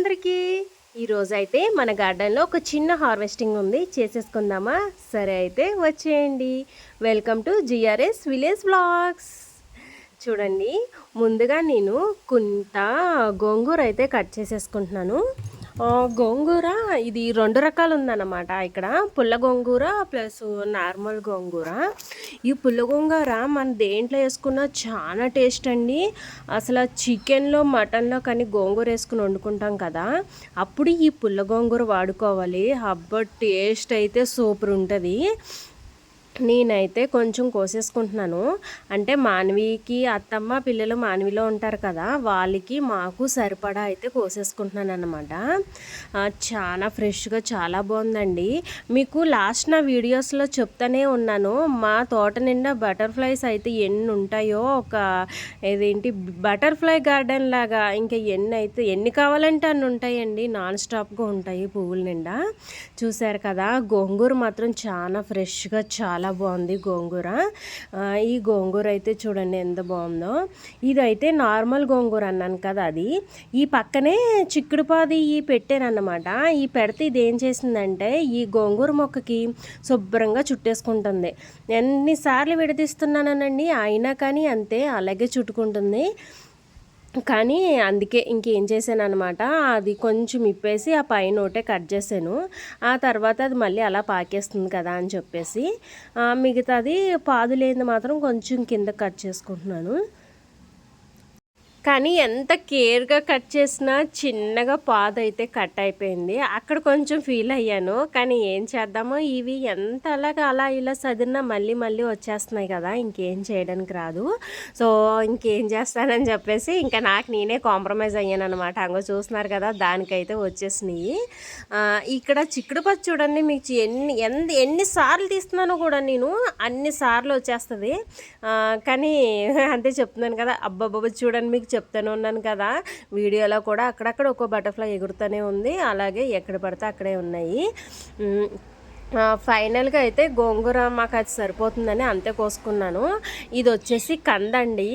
అందరికీ. ఈరోజు అయితే మన గార్డెన్లో ఒక చిన్న హార్వెస్టింగ్ ఉంది. చేసేసుకుందామా? సరే అయితే వచ్చేయండి. Welcome to GRS village blogs. చూడండి ముందుగా నేను కొంత గోంగూర అయితే కట్ చేసేసుకుంటున్నాను. గోంగూర ఇది రెండు రకాలు ఉందన్నమాట ఇక్కడ పుల్ల గోంగూర ప్లస్ నార్మల్ గోంగూర. ఈ పుల్ల గోంగూర మన దేంట్లో వేసుకున్నా చాలా టేస్ట్ అండి. అసలు చికెన్లో మటన్లో కానీ గోంగూర వేసుకుని వండుకుంటాం కదా అప్పుడు ఈ పుల్ల గోంగూర వాడుకోవాలి. అబ్బా టేస్ట్ అయితే సూపర్ ఉంటుంది నేనైతే కొంచెం కోసేసుకుంటున్నాను. అంటే మానవికి అత్తమ్మ పిల్లలు మానవిలో ఉంటారు కదా వాళ్ళకి మాకు సరిపడా అయితే కోసేసుకుంటున్నాను అనమాట చాలా ఫ్రెష్గా చాలా బాగుందండి. మీకు లాస్ట్ నా వీడియోస్లో చెప్తానే ఉన్నాను మా తోట నిండా బటర్ఫ్లైస్ అయితే ఎన్ని ఉంటాయో ఒక ఏదేంటి బటర్ఫ్లై గార్డెన్ లాగా ఇంకా ఎన్ని అయితే ఎన్ని కావాలంటే అన్ని ఉంటాయండి నాన్ స్టాప్గా ఉంటాయి పువ్వుల నిండా. చూశారు కదా గోంగూర మాత్రం చాలా ఫ్రెష్గా చాలా బాగుంది గోంగూర. ఈ గోంగూర అయితే చూడండి ఎంత బాగుందో. ఇదైతే నార్మల్ గోంగూర అన్నాను కదా అది. ఈ పక్కనే చిక్కుడుపాది ఈ పెట్టానన్నమాట. ఈ పెడితే ఇది ఏం చేసిందంటే ఈ గోంగూర మొక్కకి శుభ్రంగా చుట్టేసుకుంటుంది. ఎన్నిసార్లు విడదీస్తున్నానండి అయినా కానీ అంతే అలాగే చుట్టుకుంటుంది. కానీ అందుకే ఇంకేం చేశాను అనమాట అది కొంచెం ఇప్పేసి ఆ పైన ఒకటే కట్ చేశాను. ఆ తర్వాత అది మళ్ళీ అలా పాకేస్తుంది కదా అని చెప్పేసి మిగతాది పాదు లేనిది మాత్రం కొంచెం కింద కట్ చేసుకుంటున్నాను. కానీ ఎంత కేర్గా కట్ చేసినా చిన్నగా పాద అయితే కట్ అయిపోయింది. అక్కడ కొంచెం ఫీల్ అయ్యాను. కానీ ఏం చేద్దామో ఇవి ఎంత అలాగా అలా ఇలా సదిరినా మళ్ళీ మళ్ళీ వచ్చేస్తున్నాయి కదా ఇంకేం చేయడానికి రాదు. సో ఇంకేం చేస్తానని చెప్పేసి ఇంకా నాకు నేనే కాంప్రమైజ్ అయ్యాను అనమాట అంగో చూస్తున్నారు కదా దానికైతే వచ్చేసినాయి. ఇక్కడ చిక్కుడు పచ్చి చూడండి మీకు ఎన్ని ఎన్ని ఎన్నిసార్లు తీస్తున్నానో కూడా నేను అన్ని సార్లు వచ్చేస్తుంది. కానీ అంతే చెప్తున్నాను కదా అబ్బాబ్బా చూడండి మీకు చెప్తానే ఉన్నాను కదా. వీడియోలో కూడా అక్కడక్కడ ఒక్కో బటర్ఫ్లై ఎగురుతూనే ఉంది. అలాగే ఎక్కడ పడితే అక్కడే ఉన్నాయి. ఫైనల్గా అయితే గోంగూర మాకు అది సరిపోతుందని అంతే కోసుకున్నాను. ఇది వచ్చేసి కంద అండి.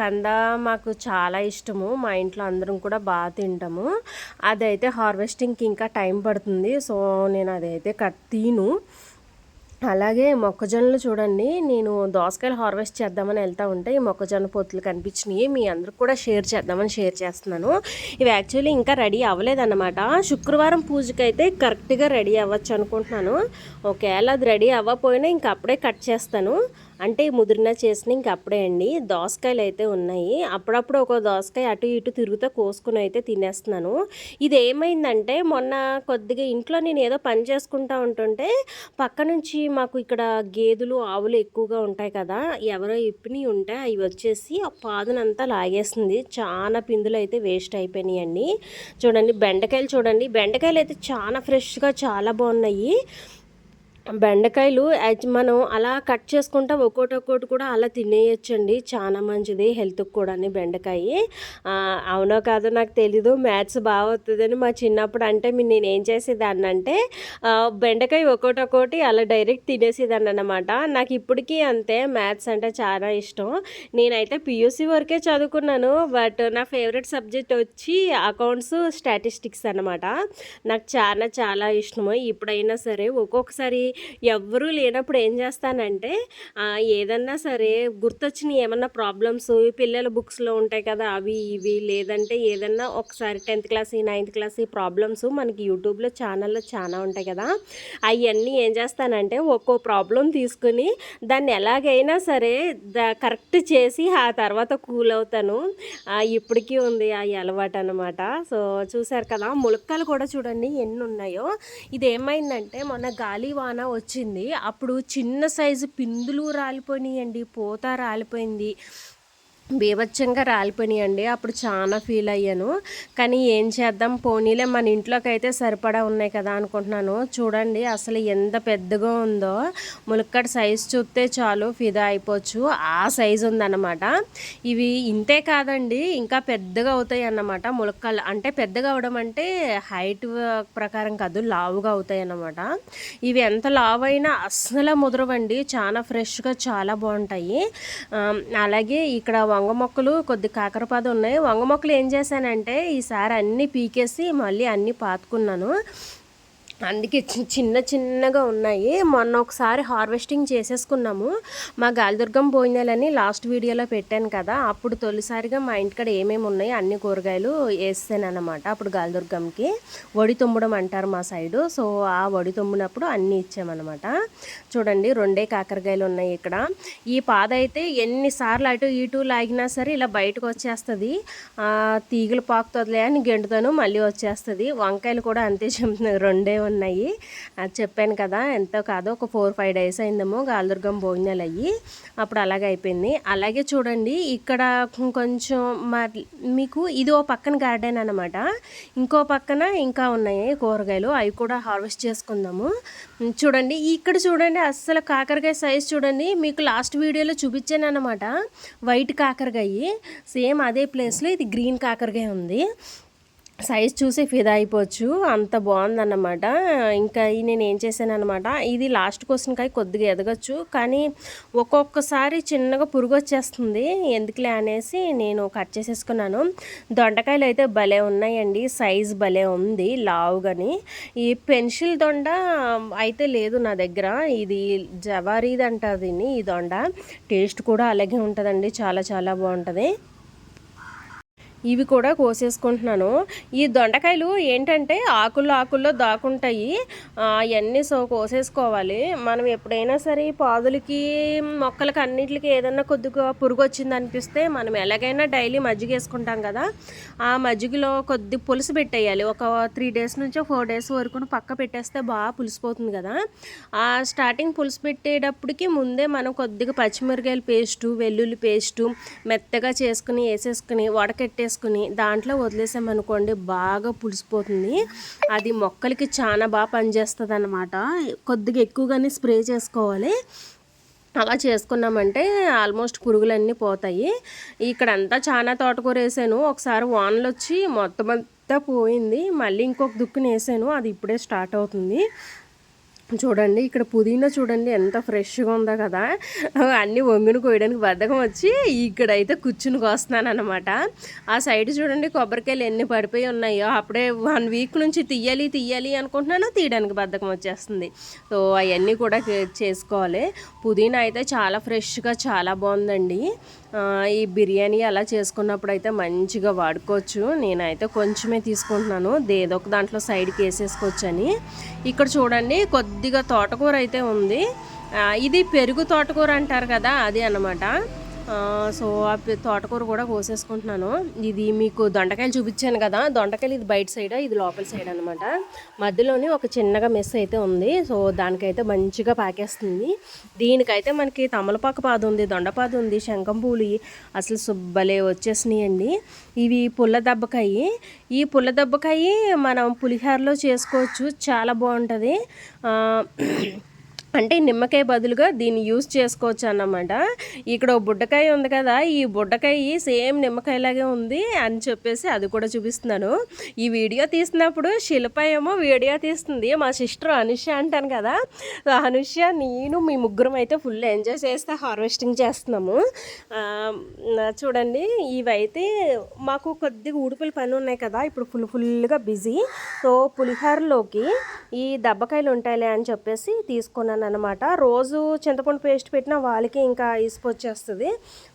కంద మాకు చాలా ఇష్టము. మా ఇంట్లో అందరం కూడా బాగా తింటాము. అదైతే హార్వెస్టింగ్కి ఇంకా టైం పడుతుంది. సో నేను అదైతే కట్ తీను. అలాగే మొక్కజొన్నలు చూడండి. నేను దోసకాయలు హార్వెస్ట్ చేద్దామని వెళ్తా ఉంటే ఈ మొక్కజొన్న పొత్తులు కనిపించినాయి. మీ అందరికి కూడా షేర్ చేద్దామని షేర్ చేస్తున్నాను. ఇవి యాక్చువల్లీ ఇంకా రెడీ అవ్వలేదన్నమాట. శుక్రవారం పూజకి అయితే కరెక్ట్గా రెడీ అవ్వచ్చు అనుకుంటున్నాను. ఒకవేళ అది రెడీ అవ్వకపోయినా ఇంకా అప్పుడే కట్ చేస్తాను. అంటే ముదిరిన చేసిన ఇంక అప్పుడే అండి. దోసకాయలు అయితే ఉన్నాయి. అప్పుడప్పుడు ఒక దోసకాయ అటు ఇటు తిరుగుతూ కోసుకుని అయితే తినేస్తున్నాను. ఇది ఏమైందంటే మొన్న కొద్దిగా ఇంట్లో నేను ఏదో పని చేసుకుంటా ఉంటుంటే పక్క నుంచి మాకు ఇక్కడ గేదెలు ఆవులు ఎక్కువగా ఉంటాయి కదా ఎవరో ఇప్పిని ఉంటే అవి వచ్చేసి ఆ పాదునంతా లాగేస్తుంది చాలా పిందులు అయితే వేస్ట్ అయిపోయినాయండి చూడండి బెండకాయలు చూడండి. బెండకాయలు అయితే చాలా ఫ్రెష్గా చాలా బాగున్నాయి. బెండకాయలు మనం అలా కట్ చేసుకుంటా. ఒక్కోటి ఒక్కోటి కూడా అలా తినేయచ్చండి. చాలా మంచిది హెల్త్కి కూడా బెండకాయ. అవునో కాదో నాకు తెలీదు. మ్యాథ్స్ బాగా వస్తుందని మా చిన్నప్పుడు అంటే మీ- నేను ఏం చేసేదాన్ని అంటే బెండకాయ ఒక్కోటి ఒక్కోటి అలా డైరెక్ట్ తినేసేదాన్ని అనమాట నాకు ఇప్పటికీ అంతే మ్యాథ్స్ అంటే చాలా ఇష్టం. నేనైతే పియూసీ వరకే చదువుకున్నాను. బట్ నా ఫేవరెట్ సబ్జెక్ట్ వచ్చి అకౌంట్స్ స్టాటిస్టిక్స్ అనమాట నాకు చాలా చాలా ఇష్టము. ఇప్పుడైనా సరే ఒక్కొక్కసారి ఎవ్వరూ లేనప్పుడు ఏం చేస్తానంటే ఏదన్నా సరే గుర్తొచ్చిన ఏమన్నా ప్రాబ్లమ్స్ పిల్లల బుక్స్లో ఉంటాయి కదా అవి ఇవి లేదంటే ఏదన్నా ఒకసారి టెన్త్ క్లాస్ నైన్త్ క్లాస్ ఈ ప్రాబ్లమ్స్ మనకి యూట్యూబ్లో ఛానల్లో చాలా ఉంటాయి కదా అవన్నీ ఏం చేస్తానంటే ఒక్కో ప్రాబ్లం తీసుకుని దాన్ని ఎలాగైనా సరే ద కరెక్ట్ చేసి ఆ తర్వాత కూల్ అవుతాను. ఇప్పటికీ ఉంది ఆ అలవాటు అనమాట సో చూసారు కదా ములక్కలు కూడా చూడండి ఎన్ని ఉన్నాయో ఇది ఏమైందంటే మొన్న గాలి వాన వచ్చింది. అప్పుడు చిన్న సైజు పిందులు రాలిపోయినాయండి. పూత రాలిపోయింది. బీభత్సంగా రాలిపోయినాయండి. అప్పుడు చాలా ఫీల్ అయ్యాను. కానీ ఏం చేద్దాం? పోనీలే మన ఇంట్లోకి అయితే సరిపడా ఉన్నాయి కదా అనుకుంటున్నాను. చూడండి అసలు ఎంత పెద్దగా ఉందో. ములక్కడ సైజు చూస్తే చాలు ఫిదా అయిపోవచ్చు. ఆ సైజు ఉందన్నమాట. ఇవి ఇంతే కాదండి ఇంకా పెద్దగా అవుతాయి అన్నమాట. ములక్కలు అంటే పెద్దగా అవడం అంటే హైట్ ప్రకారం కాదు లావుగా అవుతాయి అన్నమాట. ఇవి ఎంత లావు అయినా అస్సలు ముదరవండి. చాలా ఫ్రెష్గా చాలా బాగుంటాయి. అలాగే ఇక్కడ వంగ మొక్కలు కొద్ది కాకరపాద ఉన్నాయి. వంగ మొక్కలు ఏం చేశానంటే ఈసారి అన్నీ పీకేసి మళ్ళీ అన్నీ పాతుకున్నాను. అందుకే చి- చిన్న చిన్నగా ఉన్నాయి. మొన్న ఒకసారి హార్వెస్టింగ్ చేసేసుకున్నాము. మా గాలిదుర్గం భోజనాలని లాస్ట్ వీడియోలో పెట్టాను కదా. అప్పుడు తొలిసారిగా మా ఇంటికాడ ఏమేమి ఉన్నాయి అన్ని కూరగాయలు వేసాను అనమాట అప్పుడు గాలిదుర్గంకి. వడి తుమ్మడం అంటారు మా సైడు. సో ఆ వడి తుమ్మినప్పుడు అన్నీ ఇచ్చామన్నమాట. చూడండి రెండే కాకరకాయలు ఉన్నాయి ఇక్కడ. ఈ పాద అయితే ఎన్నిసార్లు అటు ఇటు లాగినా సరే ఇలా బయటకు వచ్చేస్తుంది. తీగలు పాకుతుందిలే అని గెంటుతాను మళ్ళీ వచ్చేస్తుంది. వంకాయలు కూడా అంతే చెప్తున్నాయి రెండే ఉన్నాయి. అది చెప్పాను కదా ఎంతో కాదో ఒక ఫోర్ ఫైవ్ డేస్ అయిందేమో గాలదుర్గం భోజనాలు అయ్యి అప్పుడు అలాగే అయిపోయింది. అలాగే చూడండి ఇక్కడ కొంచెం మా మీకు ఇది ఓ పక్కన గార్డెన్ అనమాట ఇంకో పక్కన ఇంకా ఉన్నాయి కూరగాయలు అవి కూడా హార్వెస్ట్ చేసుకుందాము. చూడండి ఇక్కడ చూడండి అస్సలు కాకరకాయ సైజ్ చూడండి మీకు లాస్ట్ వీడియోలో చూపించాను అనమాట వైట్ కాకరకాయ సేమ్ అదే ప్లేస్లో ఇది గ్రీన్ కాకరకాయ ఉంది. సైజ్ చూసి ఫిదా అయిపోవచ్చు. అంత బాగుందన్నమాట. ఇంకా నేను ఏం చేశాను అనమాట ఇది లాస్ట్ క్వశ్చన్కాయ కొద్దిగా ఎదగచ్చు. కానీ ఒక్కొక్కసారి చిన్నగా పురుగు వచ్చేస్తుంది ఎందుకులే అనేసి నేను కట్ చేసేసుకున్నాను. దొండకాయలు అయితే భలే ఉన్నాయండి. సైజ్ భలే ఉంది లావుగాని. ఈ పెన్సిల్ దొండ అయితే లేదు నా దగ్గర. ఇది జవారీది అంటారు దీన్ని ఈ దొండ. టేస్ట్ కూడా అలాగే ఉంటుందండి. చాలా చాలా బాగుంటుంది. ఇవి కూడా కోసేసుకుంటున్నాను. ఈ దొండకాయలు ఏంటంటే ఆకుల్లో ఆకుల్లో దాకుంటాయి. అవన్నీ సో కోసేసుకోవాలి. మనం ఎప్పుడైనా సరే పాదులకి మొక్కలకి అన్నిటికి ఏదన్నా కొద్దిగా పురుగు వచ్చింది అనిపిస్తే మనం ఎలాగైనా డైలీ మజ్జిగ వేసుకుంటాం కదా. ఆ మజ్జిగలో కొద్ది పులుసు పెట్టేయాలి. ఒక త్రీ డేస్ నుంచో ఫోర్ డేస్ వరకు పక్క పెట్టేస్తే బాగా పులిసిపోతుంది కదా. ఆ స్టార్టింగ్ పులుసు పెట్టేటప్పటికి ముందే మనం కొద్దిగా పచ్చిమిరకాయల పేస్టు వెల్లుల్లి పేస్టు మెత్తగా చేసుకుని వేసేసుకుని వడకెట్టేసుకుని దాంట్లో వదిలేసామనుకోండి బాగా పులిసిపోతుంది. అది మొక్కలకి చాలా బాగా పనిచేస్తుంది అనమాట కొద్దిగా ఎక్కువగానే స్ప్రే చేసుకోవాలి. అలా చేసుకున్నామంటే ఆల్మోస్ట్ పురుగులన్నీ పోతాయి. ఇక్కడంతా చాలా తోటకూర వేసాను. ఒకసారి వానలు వచ్చి మొత్తం అంతా పోయింది. మళ్ళీ ఇంకొక దుక్కుని వేసాను. అది ఇప్పుడే స్టార్ట్ అవుతుంది. చూడండి ఇక్కడ పుదీనా చూడండి ఎంత ఫ్రెష్గా ఉందో కదా. అన్నీ వంగిని కోయడానికి బద్ధకం వచ్చి ఇక్కడైతే కూర్చుని కోస్తున్నాను అనమాట ఆ సైడ్ చూడండి కొబ్బరికాయలు ఎన్ని పడిపోయి ఉన్నాయో. అప్పుడే వన్ వీక్ నుంచి తీయాలి తీయాలి అనుకుంటున్నాను తీయడానికి బద్ధకం వచ్చేస్తుంది. సో అవన్నీ కూడా చేసుకోవాలి. పుదీనా అయితే చాలా ఫ్రెష్గా చాలా బాగుందండి. ఈ బిర్యానీ అలా చేసుకున్నప్పుడు అయితే మంచిగా వాడుకోవచ్చు. నేనైతే కొంచెమే తీసుకుంటున్నాను. ఏదో ఒక దాంట్లో సైడ్కి వేసేసుకోవచ్చు అని ఇక్కడ చూడండి కొద్ది కొద్దిగా తోటకూర అయితే ఉంది. ఆ, ఇది పెరుగు తోటకూర అంటారు కదా అది అన్నమాట. సో ఆ తోటకూర కూడా కోసేసుకుంటున్నాను. ఇది మీకు దొండకాయలు చూపించాను కదా దొండకాయలు ఇది బయట సైడ్ ఇది లోపల సైడ్ అనమాట మధ్యలోనే ఒక చిన్నగా మెస్ అయితే ఉంది. సో దానికైతే మంచిగా పాకేస్తుంది. దీనికైతే మనకి తమలపాకు పాదు ఉంది దొండపాదు ఉంది శంఖం పూలు అసలు సుబ్బలే వచ్చేసినాయండి. ఇవి పుల్ల దెబ్బకాయి. ఈ పుల్ల దెబ్బకాయి మనం పులిహోరలో చేసుకోవచ్చు చాలా బాగుంటుంది. అంటే నిమ్మకాయ బదులుగా దీన్ని యూస్ చేసుకోవచ్చు అన్నమాట. ఇక్కడ బుడ్డకాయ ఉంది కదా ఈ బుడ్డకాయ సేమ్ నిమ్మకాయలాగే ఉంది అని చెప్పేసి అది కూడా చూపిస్తున్నాను. ఈ వీడియో తీసినప్పుడు శిల్ప ఏమో వీడియో తీస్తుంది. మా సిస్టర్ అనుష అంటాను కదా. అనుష్య అనుష నేను మీ ముగ్గురం అయితే ఫుల్ ఎంజాయ్ చేస్తే హార్వెస్టింగ్ చేస్తున్నాము. చూడండి ఇవైతే మాకు కొద్దిగా ఉడుపుల పని ఉన్నాయి కదా ఇప్పుడు ఫుల్ ఫుల్గా బిజీ సో పులిహోరలోకి ఈ దెబ్బకాయలు ఉంటాయిలే అని చెప్పేసి తీసుకున్నాను అనమాట రోజు చింతపండు పేస్ట్ పెట్టినా వాళ్ళకి ఇంకా ఇసుకొచ్చేస్తుంది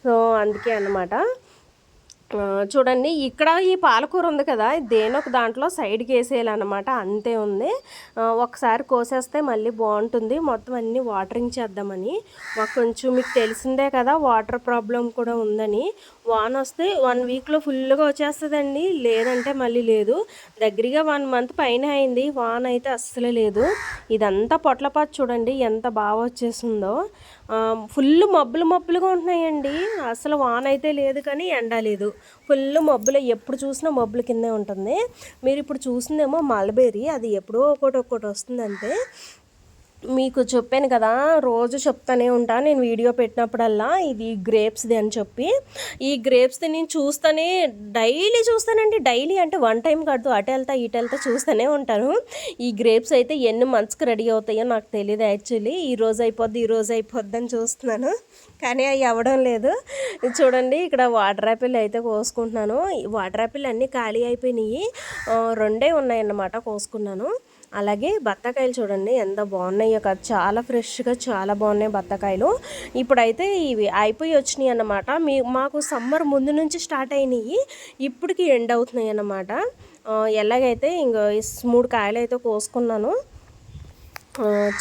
సో అందుకే అనమాట చూడండి ఇక్కడ ఈ పాలకూర ఉంది కదా దేని ఒక దాంట్లో సైడ్కి వేసేయాలన్నమాట. అంతే ఉంది. ఒకసారి కోసేస్తే మళ్ళీ బాగుంటుంది. మొత్తం అన్నీ వాటరింగ్ చేద్దామని. మాకు కొంచెం మీకు తెలిసిందే కదా వాటర్ ప్రాబ్లం కూడా ఉందని. వాన్ వస్తే వన్ వీక్లో ఫుల్గా వచ్చేస్తుందండి. లేదంటే మళ్ళీ లేదు. దగ్గరగా వన్ మంత్ పైన అయింది. వాన్ అయితే అస్సలు లేదు. ఇదంతా పొట్లపాటు చూడండి ఎంత బాగా వచ్చేసిందో. ఫుల్ మబ్బులు మబ్బులుగా ఉంటున్నాయండి. అసలు వాన్ అయితే లేదు కానీ ఎండ లేదు. ఫుల్ మబ్బులు ఎప్పుడు చూసినా మబ్బుల కిందే ఉంటుంది. మీరు ఇప్పుడు చూసిందేమో మల్బేరీ అది ఎప్పుడో ఒకటి ఒక్కటి వస్తుందంటే మీకు చెప్పాను కదా రోజు చెప్తానే ఉంటా నేను వీడియో పెట్టినప్పుడల్లా ఇది గ్రేప్స్ది అని చెప్పి. ఈ గ్రేప్స్ది నేను చూస్తానే డైలీ చూస్తానండి డైలీ అంటే వన్ టైం కాదు అటు వెళ్తా ఇటు వెళ్తా చూస్తూనే ఉంటాను. ఈ గ్రేప్స్ అయితే ఎన్ని మంత్స్కి రెడీ అవుతాయో నాకు తెలియదు యాక్చువల్లీ ఈ రోజు అయిపోద్ది ఈ రోజు అయిపోద్ది అని చూస్తున్నాను. కానీ అవి అవ్వడం లేదు. చూడండి ఇక్కడ వాటర్ యాపిల్ అయితే కోసుకుంటున్నాను. వాటర్ యాపిల్ అన్నీ ఖాళీ అయిపోయినాయి. రెండే ఉన్నాయన్నమాట కోసుకున్నాను. అలాగే బత్తాకాయలు చూడండి ఎంత బాగున్నాయో కదా. చాలా ఫ్రెష్గా చాలా బాగున్నాయి బత్తాకాయలు. ఇప్పుడైతే ఇవి అయిపోయి వచ్చినాయి అన్నమాట. మీ మాకు సమ్మర్ ముందు నుంచి స్టార్ట్ అయినాయి ఇప్పటికి ఎండ్ అవుతున్నాయి అన్నమాట. ఎలాగైతే ఇంకో మూడు కాయలు అయితే కోసుకున్నాను.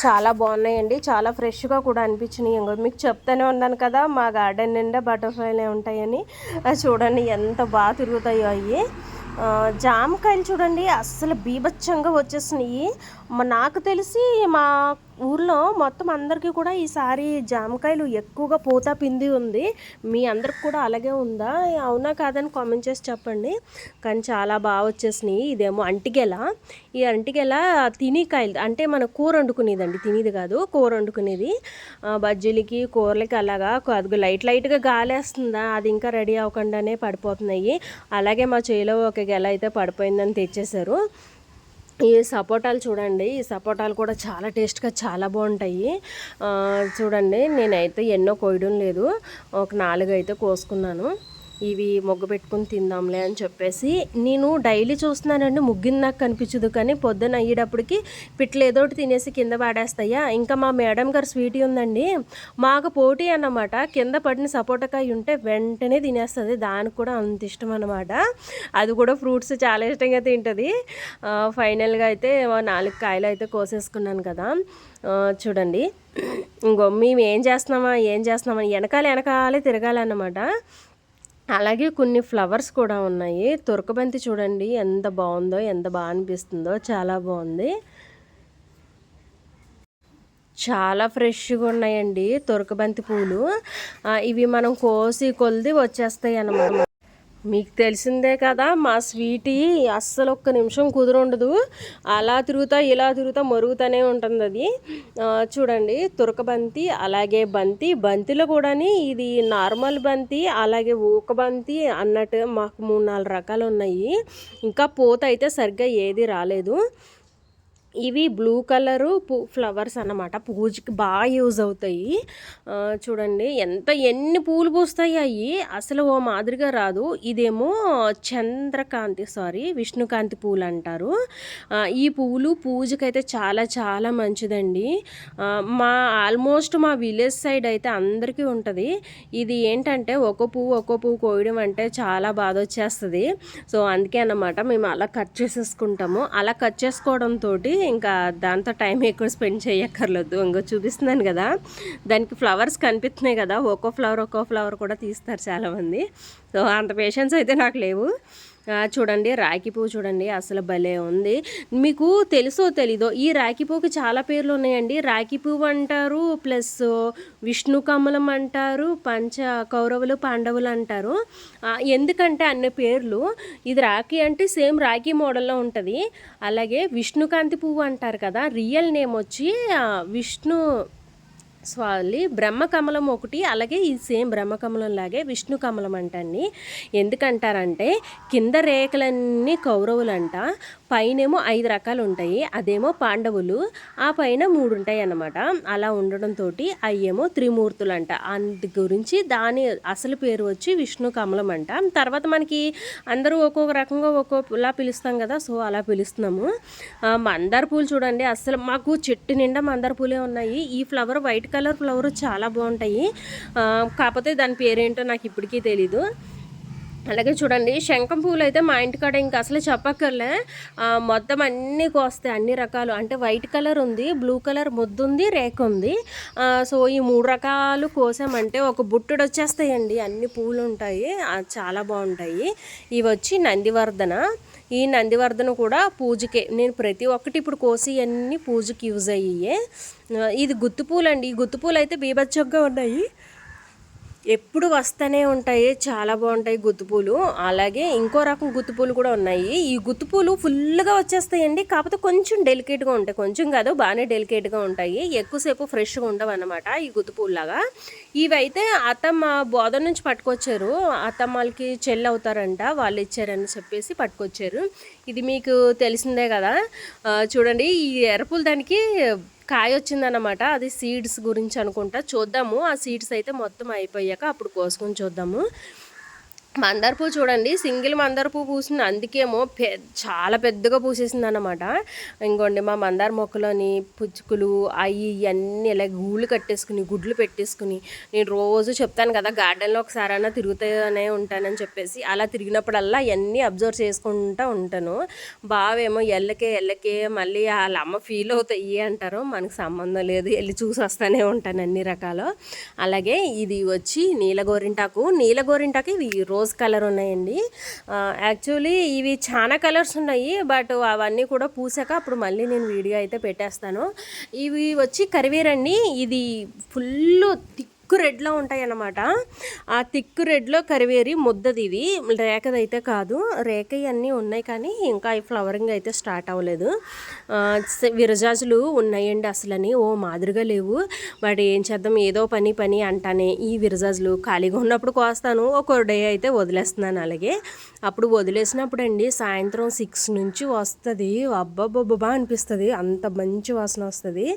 చాలా బాగున్నాయండి. చాలా ఫ్రెష్గా కూడా అనిపించినాయి. ఇంకో మీకు చెప్తానే ఉన్నాను కదా మా గార్డెన్ నిండా బటర్ఫ్లైలే ఉంటాయని. చూడండి ఎంత బాగా తిరుగుతాయో అవి జామకాయలు చూడండి అస్సలు బీభత్సంగా వచ్చేసినాయి. నాకు తెలిసి మా ఊర్లో మొత్తం అందరికీ కూడా ఈసారి జామకాయలు ఎక్కువగా పూత పిండి ఉంది. మీ అందరికి కూడా అలాగే ఉందా? అవునా కాదని కామెంట్ చేసి చెప్పండి. కానీ చాలా బాగా వచ్చేసినాయి. ఇదేమో అంటిగెల ఈ అంటిగెల తినికాయలు అంటే మన కూర వండుకునేదండి. తినేది కాదు కూర వండుకునేది. బజ్జీలకి కూరలకి అలాగా అది లైట్ లైట్గా గాలేస్తుందా? అది ఇంకా రెడీ అవ్వకుండానే పడిపోతున్నాయి. అలాగే మా చేలో ఒక గెల అయితే పడిపోయిందని తెచ్చేశారు. ఈ సపోటాలు చూడండి. ఈ సపోటాలు కూడా చాలా టేస్ట్గా చాలా బాగుంటాయి. చూడండి. నేనైతే ఎన్నో కోయడం లేదు. ఒక నాలుగు అయితే కోసుకున్నాను. ఇవి మొగ్గు పెట్టుకుని తిందాంలే అని చెప్పేసి నేను డైలీ చూస్తున్నానండి ముగ్గింది నాకు కనిపించదు కానీ పొద్దున అయ్యేటప్పటికి పిట్లు ఏదో ఒకటి తినేసి కింద పాడేస్తాయా? ఇంకా మా మేడం గారు స్వీటీ ఉందండి మాకు పోటీ అన్నమాట. కింద పడిన సపోటకాయ ఉంటే వెంటనే తినేస్తుంది దానికి కూడా అంత ఇష్టం అనమాట అది కూడా ఫ్రూట్స్ చాలా ఇష్టంగా తింటుంది. ఫైనల్గా అయితే నాలుగు కాయలు అయితే కోసేసుకున్నాను కదా. చూడండి. ఇంకో మేము ఏం చేస్తున్నామా ఏం చేస్తున్నామని వెనకాల వెనకాలే తిరగాలన్నమాట. అలాగే కొన్ని ఫ్లవర్స్ కూడా ఉన్నాయి. తురకబంతి చూడండి ఎంత బాగుందో ఎంత బాగా అనిపిస్తుందో చాలా బాగుంది. చాలా ఫ్రెష్గా ఉన్నాయండి తురకబంతి పూలు. ఇవి మనం కోసి కొలిది వచ్చేస్తాయి అన్నమాట మీకు తెలిసిందే కదా మా స్వీటీ అస్సలు ఒక్క నిమిషం కుదురుండదు. అలా తిరుగుతా ఇలా తిరుగుతా మరుగుతూనే ఉంటుంది అది. చూడండి తురకబంతి అలాగే బంతి. బంతిలో కూడాని ఇది నార్మల్ బంతి అలాగే ఊక బంతి అన్నట్టు మాకు మూడు నాలుగు రకాలు ఉన్నాయి ఇంకా పూత అయితే సరిగ్గా ఏది రాలేదు. ఇవి బ్లూ కలరు పూ ఫ్లవర్స్ అన్నమాట. పూజకి బాగా యూజ్ అవుతాయి. చూడండి ఎంత ఎన్ని పూలు పూస్తాయి అవి అసలు ఓ మాదిరిగా రాదు. ఇదేమో చంద్రకాంతి సారీ విష్ణుకాంతి పూలు అంటారు. ఈ పూలు పూజకైతే చాలా చాలా మంచిదండి. మా ఆల్మోస్ట్ మా విలేజ్ సైడ్ అయితే అందరికీ ఉంటుంది. ఇది ఏంటంటే ఒక్కో పువ్వు ఒక్కో పువ్వు కోయడం అంటే చాలా బాధ వచ్చేస్తుంది సో అందుకే అన్నమాట మేము అలా కట్ చేసేసుకుంటాము. అలా కట్ చేసుకోవడంతో ఇంకా దాంతో టైం ఎక్కువ స్పెండ్ చేయక్కర్లేదు. ఇంకో చూపిస్తున్నాను కదా దానికి ఫ్లవర్స్ కనిపిస్తున్నాయి కదా ఒక్కో ఫ్లవర్ ఒక్కో ఫ్లవర్ కూడా తీస్తారు చాలామంది. సో అంత పేషెన్స్ అయితే నాకు లేవు. చూడండి రాఖీ పువ్వు చూడండి అసలు భలే ఉంది. మీకు తెలుసో తెలీదో ఈ రాఖీ పువ్వుకి చాలా పేర్లు ఉన్నాయండి. రాఖీ పువ్వు అంటారు ప్లస్ విష్ణు కమలం అంటారు పంచ కౌరవులు పాండవులు అంటారు. ఎందుకంటే అన్ని పేర్లు ఇది రాఖీ అంటే సేమ్ రాఖీ మోడల్లో ఉంటుంది. అలాగే విష్ణుకాంతి పువ్వు అంటారు కదా రియల్ నేమ్ వచ్చి విష్ణు స్వాలి బ్రహ్మకమలం ఒకటి అలాగే ఈ సేమ్ బ్రహ్మకమలం లాగే విష్ణు కమలం అంటండి. ఎందుకంటారంటే కింద రేఖలన్నీ కౌరవులంట పైనేమో ఐదు రకాలు ఉంటాయి అదేమో పాండవులు ఆ పైన మూడు ఉంటాయి అన్నమాట అలా ఉండడంతో అయ్యేమో త్రిమూర్తులు అంట అందు గురించి దాని అసలు పేరు వచ్చి విష్ణు కమలం అంట. తర్వాత మనకి అందరూ ఒక్కొక్క రకంగా ఒక్కొక్కలా పిలుస్తాం కదా సో అలా పిలుస్తున్నాము. మందార పూలు చూడండి అసలు మాకు చెట్టు నిండా మందార పూలే ఉన్నాయి. ఈ ఫ్లవర్ వైట్ కలర్ ఫ్లవర్ చాలా బాగుంటాయి. కాకపోతే దాని పేరేంటో నాకు ఇప్పటికీ తెలీదు. అలాగే చూడండి శంఖం పూలు అయితే మా ఇంటికాడ ఇంకా అసలు చెప్పక్కర్లే. మొత్తం అన్నీ కోస్తాయి అన్ని రకాలు. అంటే వైట్ కలర్ ఉంది బ్లూ కలర్ ముద్దు ఉంది రేక్ ఉంది. సో ఈ మూడు రకాలు కోసామంటే ఒక బుట్టడు వచ్చేస్తాయండి. అన్ని పూలు ఉంటాయి చాలా బాగుంటాయి. ఇవి వచ్చి నందివర్ధన. ఈ నందివర్ధన కూడా పూజకే. నేను ప్రతి ఒక్కటి ఇప్పుడు కోసి అన్ని పూజకి యూజ్ అయ్యాయి ఇది గుత్తుపూలు అండి ఈ గుత్తుపూలు అయితే బీభత్సంగా ఉన్నాయి. ఎప్పుడు వస్తూనే ఉంటాయి. చాలా బాగుంటాయి గుత్తుపూలు అలాగే ఇంకో రకం గుత్తుపూలు కూడా ఉన్నాయి. ఈ గుత్తుపూలు ఫుల్గా వచ్చేస్తాయండి. కాకపోతే కొంచెం డెలికేట్గా ఉంటాయి. కొంచెం కాదు బాగానే డెలికేట్గా ఉంటాయి. ఎక్కువసేపు ఫ్రెష్గా ఉండవు అనమాట ఈ గుత్తుపూలు ఇవైతే అత్తమ్మ బోధన నుంచి పట్టుకొచ్చారు. అత్తమ్మలకి చెల్లి అవుతారంట. వాళ్ళు ఇచ్చారని చెప్పేసి పట్టుకొచ్చారు. ఇది మీకు తెలిసిందే కదా. చూడండి ఈ ఎర్రపూలు దానికి కాయ వచ్చిందన్నమాట అది సీడ్స్ గురించి అనుకుంటా. చూద్దాము. ఆ సీడ్స్ అయితే మొత్తం అయిపోయాక అప్పుడు కోసుకొని చూద్దాము. మందార పువ్వు చూడండి. సింగిల్ మందార పువ్వు పూసింది. అందుకేమో పె చాలా పెద్దగా పూసేసింది అనమాట ఇంకోండి మా మందార మొక్కలోని పుచ్చుకులు అవి ఇవన్నీ ఇలా గూళ్ళు కట్టేసుకుని గుడ్లు పెట్టేసుకుని నేను రోజు చెప్తాను కదా గార్డెన్లో ఒకసారైనా తిరుగుతూనే ఉంటానని చెప్పేసి అలా తిరిగినప్పుడల్లా అవన్నీ అబ్జర్వ్ చేసుకుంటూ ఉంటాను. బావేమో ఎల్లకే ఎల్లకే మళ్ళీ వాళ్ళ అమ్మ ఫీల్ అవుతాయి అంటారు. మనకు సంబంధం లేదు వెళ్ళి చూసి వస్తూనే ఉంటాను అన్ని రకాలు. అలాగే ఇది వచ్చి నీలగోరింటాకు. నీలగోరింటాకు ఇది రోజు రోజ్ కలర్ ఉన్నాయండి. యాక్చువల్లీ ఇవి చాలా కలర్స్ ఉన్నాయి బట్ అవన్నీ కూడా పూసాక అప్పుడు మళ్ళీ నేను వీడియో అయితే పెట్టేస్తాను. ఇవి వచ్చి కరివేరండి. ఇది ఫుల్ థిక్ థిక్ రెడ్లో ఉంటాయి అన్నమాట ఆ థిక్ రెడ్లో కరివేరి ముద్దది ఇది. రేఖదైతే కాదు. రేఖ అన్నీ ఉన్నాయి కానీ ఇంకా ఈ ఫ్లవరింగ్ అయితే స్టార్ట్ అవ్వలేదు. విరజాజులు ఉన్నాయండి అసలని. ఓ మాదిరిగా లేవు. వాడు ఏం చేద్దాం? ఏదో పని పని అంటానే ఈ విరజాజులు ఖాళీగా ఉన్నప్పుడు కోస్తాను. ఒక డే అయితే వదిలేస్తున్నాను అలాగే. అప్పుడు వదిలేసినప్పుడు అండి సాయంత్రం సిక్స్ నుంచి వస్తుంది. అబ్బబ్బబ్బా అనిపిస్తుంది. అంత మంచి వాసన వస్తుంది.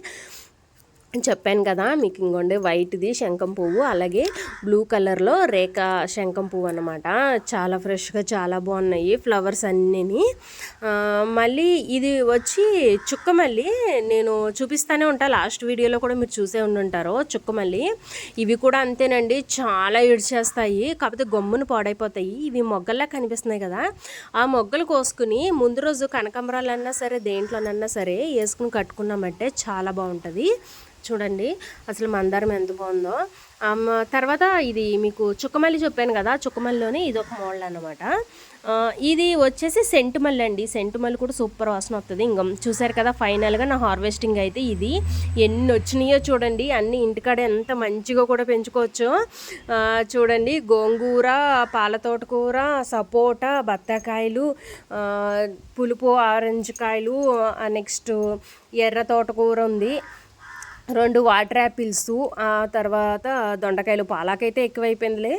చెప్పాను కదా మీకు ఇంకోండి వైట్ది శంఖం పువ్వు అలాగే బ్లూ కలర్లో రేఖ శంఖం పువ్వు అనమాట చాలా ఫ్రెష్గా చాలా బాగున్నాయి ఫ్లవర్స్ అన్నీని. మళ్ళీ ఇది వచ్చి చుక్కమల్లి నేను చూపిస్తానే ఉంటా. లాస్ట్ వీడియోలో కూడా మీరు చూసే ఉండుంటారు చుక్కమల్లి ఇవి కూడా అంతేనండి చాలా ఇడిచేస్తాయి కాకపోతే గమ్మును పాడైపోతాయి. ఇవి మొగ్గల్లా కనిపిస్తున్నాయి కదా ఆ మొగ్గలు కోసుకుని ముందు రోజు కనకంబరాలన్నా సరే దేంట్లోనన్నా సరే వేసుకుని కట్టుకున్నామంటే చాలా బాగుంటుంది. చూడండి. అసలు మందారం ఎంత బాగుందో. తర్వాత ఇది మీకు చుక్కమల్లి చెప్పాను కదా చుక్కమల్లిలోనే ఇది ఒక మోడల్ అనమాట ఇది వచ్చేసి సెంటుమల్లి అండి. సెంటుమల్లి కూడా సూపర్ వాసన వస్తుంది. ఇంకా చూసారు కదా ఫైనల్గా నా హార్వెస్టింగ్ అయితే ఇది. ఎన్ని వచ్చినాయో చూడండి. అన్ని ఇంటికాడ ఎంత మంచిగా కూడా పెంచుకోవచ్చు. చూడండి గోంగూర పాలతోటకూర సపోటా బత్తాకాయలు పులుపు ఆరెంజ్ కాయలు నెక్స్ట్ ఎర్ర తోటకూర ఉంది. రెండు వాటర్ యాపిల్స్ ఆ తర్వాత దొండకాయలు. పాలాకైతే ఎక్కువైపోయిందిలే.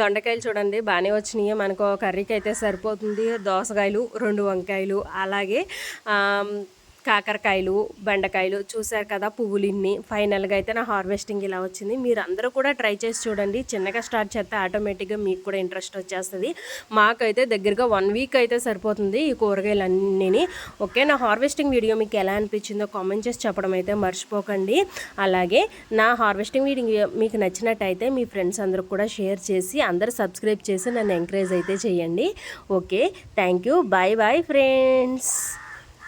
దొండకాయలు చూడండి బాగానే వచ్చినాయి. మనకు కర్రీకి అయితే సరిపోతుంది. దోసకాయలు రెండు వంకాయలు అలాగే కాకరకాయలు బెండకాయలు చూశారు కదా పువ్వులు ఇన్ని ఫైనల్గా అయితే నా హార్వెస్టింగ్ ఇలా వచ్చింది. మీరు అందరూ కూడా ట్రై చేసి చూడండి. చిన్నగా స్టార్ట్ చేస్తే ఆటోమేటిక్గా మీకు కూడా ఇంట్రెస్ట్ వచ్చేస్తుంది. మాకైతే దగ్గరగా వన్ వీక్ అయితే సరిపోతుంది ఈ కూరగాయలన్నీ ఓకే నా హార్వెస్టింగ్ వీడియో మీకు ఎలా అనిపించిందో కామెంట్ చేసి చెప్పడం అయితే మర్చిపోకండి. అలాగే నా హార్వెస్టింగ్ వీడియో మీకు నచ్చినట్టయితే మీ ఫ్రెండ్స్ అందరూ కూడా షేర్ చేసి అందరూ సబ్స్క్రైబ్ చేసి నన్ను ఎంకరేజ్ అయితే చేయండి. Okay thank you bye bye friends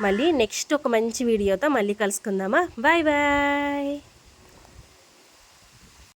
మళ్ళీ నెక్స్ట్ ఒక మంచి వీడియోతో మళ్ళీ కలుసుకుందామా? Bye bye.